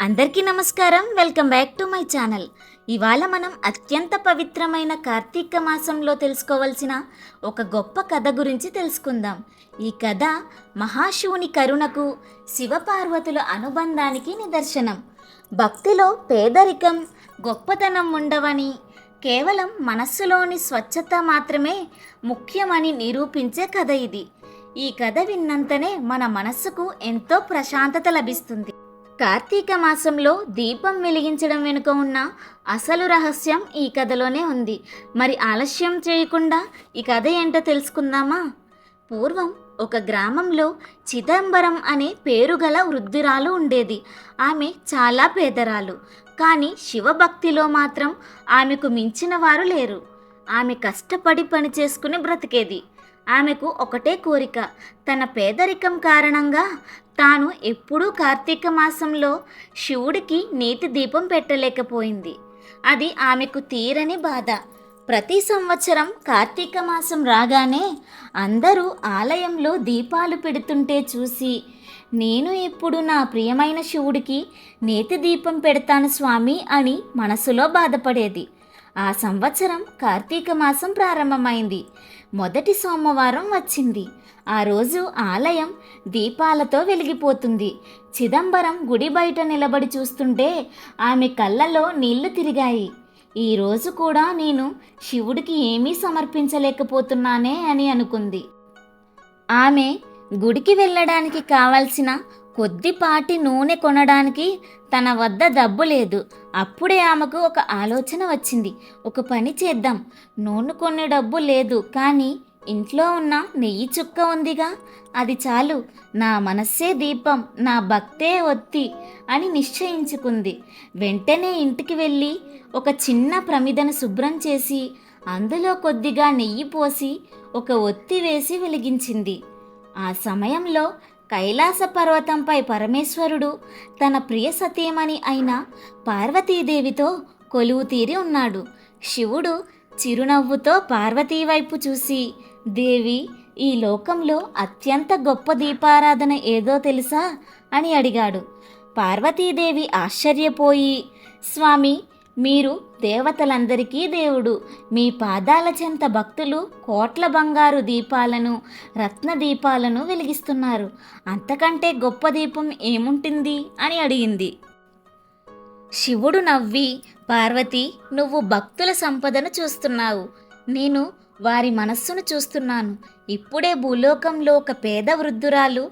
అందరికీ నమస్కారం. Welcome back to my channel. ఇవాళ మనం అత్యంత పవిత్రమైన కార్తీక మాసంలో తెలుసుకోవలసిన ఒక గొప్ప కథ గురించి తెలుసుకుందాం. ఈ కథ మహాశివుని కరుణకు శివపార్వతుల అనుబంధానికి నిదర్శనం. భక్తిలో పేదరికం గొప్పతనం ఉండవని కేవలం మనస్సులోని స్వచ్ఛత మాత్రమే ముఖ్యమని నిరూపించే కథ ఇది. ఈ కథ విన్నంతనే మన మనస్సుకు ఎంతో ప్రశాంతత లభిస్తుంది. కార్తీక మాసంలో దీపం వెలిగించడం వెనుక ఉన్న అసలు రహస్యం ఈ కథలోనే ఉంది. మరి ఆలస్యం చేయకుండా ఈ కథ ఏంటో తెలుసుకుందామా? పూర్వం ఒక గ్రామంలో చిదంబరం అనే పేరుగల వృద్ధురాలు ఉండేది. ఆమె చాలా పేదరాలు. కానీ శివభక్తిలో మాత్రం ఆమెకు మించిన వారు లేరు. ఆమె కష్టపడి పని చేసుకుని బ్రతికేది. ఆమెకు ఒకటే కోరిక. తన పేదరికం కారణంగా తాను ఎప్పుడూ కార్తీక మాసంలో శివుడికి నీతి దీపం పెట్టలేకపోయింది. అది ఆమెకు తీరని బాధ. ప్రతి సంవత్సరం కార్తీక మాసం రాగానే అందరూ ఆలయంలో దీపాలు పెడుతుంటే చూసి నేను ఇప్పుడు నా ప్రియమైన శివుడికి నేతి దీపం పెడతాను స్వామి అని మనసులో బాధపడేది. ఆ సంవత్సరం కార్తీక మాసం ప్రారంభమైంది. మొదటి సోమవారం వచ్చింది. ఆ రోజు ఆలయం దీపాలతో వెలిగిపోతుంది. చిదంబరం గుడి బయట నిలబడి చూస్తుంటే ఆమె కళ్ళలో నీళ్ళు తిరిగాయి. ఈ రోజు కూడా నేను శివుడికి ఏమీ సమర్పించలేకపోతున్నానే అని అనుకుంది. ఆమె గుడికి వెళ్ళడానికి కావాల్సిన కొద్దిపాటి నూనె కొనడానికి తన వద్ద డబ్బు లేదు. అప్పుడే ఆమెకు ఒక ఆలోచన వచ్చింది. ఒక పని చేద్దాం. నూనె కొనే డబ్బు లేదు. కానీ ఇంట్లో ఉన్న నెయ్యి చుక్క ఉందిగా. అది చాలు. నా మనస్సే దీపం. నా భక్తే ఒత్తి అని నిశ్చయించుకుంది. వెంటనే ఇంటికి వెళ్ళి ఒక చిన్న ప్రమిదను శుభ్రం చేసి అందులో కొద్దిగా నెయ్యి పోసి ఒక ఒత్తి వేసి వెలిగించింది. ఆ సమయంలో కైలాస పర్వతంపై పరమేశ్వరుడు తన ప్రియ సతీమణి అయిన పార్వతీదేవితో కొలువు తీరి ఉన్నాడు. శివుడు చిరునవ్వుతో పార్వతీ వైపు చూసి దేవి ఈ లోకంలో అత్యంత గొప్ప దీపారాధన ఏదో తెలుసా? అని అడిగాడు. పార్వతీదేవి ఆశ్చర్యపోయి స్వామి మీరు దేవతలందరికీ దేవుడు. మీ పాదాల చెంత భక్తులు కోట్ల బంగారు దీపాలను రత్న దీపాలను వెలిగిస్తున్నారు. అంతకంటే గొప్ప దీపం ఏముంటుంది? అని అడిగింది. శివుడు నవ్వి పార్వతి నువ్వు భక్తుల సంపదను చూస్తున్నావు. నేను వారి మనస్సును చూస్తున్నాను. ఇప్పుడే భూలోకంలో ఒక పేద వృద్ధురాలు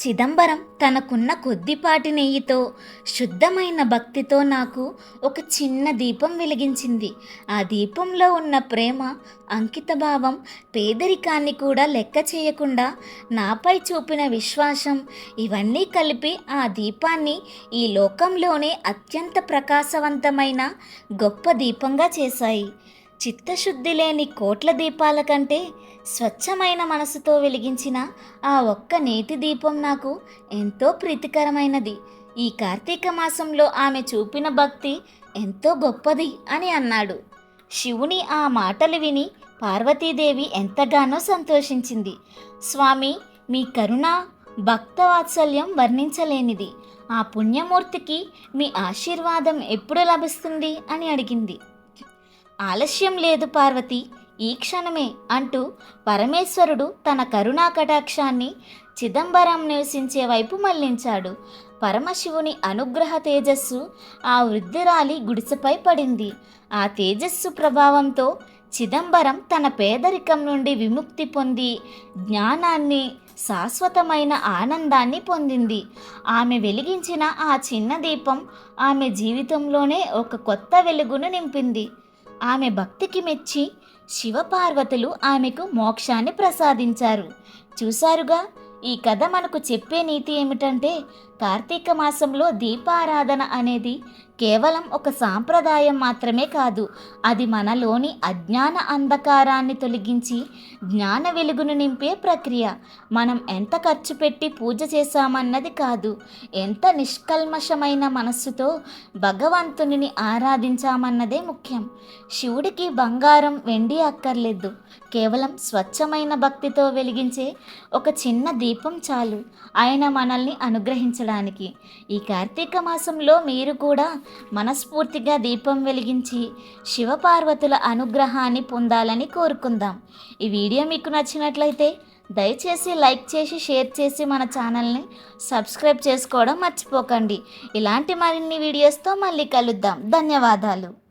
చిదంబరం తనకున్న కొద్దిపాటి నెయ్యితో శుద్ధమైన భక్తితో నాకు ఒక చిన్న దీపం వెలిగించింది. ఆ దీపంలో ఉన్న ప్రేమ అంకితభావం పేదరికాన్ని కూడా లెక్క చేయకుండా నాపై చూపిన విశ్వాసం ఇవన్నీ కలిపి ఆ దీపాన్ని ఈ లోకంలోనే అత్యంత ప్రకాశవంతమైన గొప్ప దీపంగా చేశాయి. చిత్తశుద్ధి లేని కోట్ల దీపాల కంటే స్వచ్ఛమైన మనసుతో వెలిగించిన ఆ ఒక్క నేతి దీపం నాకు ఎంతో ప్రీతికరమైనది. ఈ కార్తీక మాసంలో ఆమె చూపిన భక్తి ఎంతో గొప్పది అని అన్నాడు. శివుని ఆ మాటలు విని పార్వతీదేవి ఎంతగానో సంతోషించింది. స్వామి మీ కరుణ భక్తవాత్సల్యం వర్ణించలేనిది. ఆ పుణ్యమూర్తికి మీ ఆశీర్వాదం ఎప్పుడు లభిస్తుంది? అని అడిగింది. ఆలస్యం లేదు పార్వతి. ఈ క్షణమే అంటూ పరమేశ్వరుడు తన కరుణా కటాక్షాన్ని చిదంబరం నివసించే వైపు మళ్ళించాడు. పరమశివుని అనుగ్రహ తేజస్సు ఆ వృద్ధిరాలి గుడిసెపై పడింది. ఆ తేజస్సు ప్రభావంతో చిదంబరం తన పేదరికం నుండి విముక్తి పొంది జ్ఞానాన్ని శాశ్వతమైన ఆనందాన్ని పొందింది. ఆమె వెలిగించిన ఆ చిన్న దీపం ఆమె జీవితంలోనే ఒక కొత్త వెలుగును నింపింది. ఆమె భక్తికి మెచ్చి శివపార్వతులు ఆమెకు మోక్షాన్ని ప్రసాదించారు. చూశారుగా ఈ కథ మనకు చెప్పే నీతి ఏమిటంటే కార్తీక మాసంలో దీపారాధన అనేది కేవలం ఒక సాంప్రదాయం మాత్రమే కాదు. అది మనలోని అజ్ఞాన అంధకారాన్ని తొలగించి జ్ఞాన వెలుగును నింపే ప్రక్రియ. మనం ఎంత ఖర్చు పెట్టి పూజ చేశామన్నది కాదు. ఎంత నిష్కల్మషమైన మనస్సుతో భగవంతునిని ఆరాధించామన్నదే ముఖ్యం. శివుడికి బంగారం వెండి అక్కర్లేదు. కేవలం స్వచ్ఛమైన భక్తితో వెలిగించే ఒక చిన్న దీపం చాలు. ఆయన మనల్ని అనుగ్రహించడం అనుగ్రహించడానికి ఈ కార్తీక మాసంలో మీరు కూడా మనస్ఫూర్తిగా దీపం వెలిగించి శివపార్వతుల అనుగ్రహాన్ని పొందాలని కోరుకుందాం. ఈ వీడియో మీకు నచ్చినట్లయితే దయచేసి లైక్ చేసి షేర్ చేసి మన ఛానల్ని సబ్స్క్రైబ్ చేసుకోవడం మర్చిపోకండి. ఇలాంటి మరిన్ని వీడియోస్తో మళ్ళీ కలుద్దాం. ధన్యవాదాలు.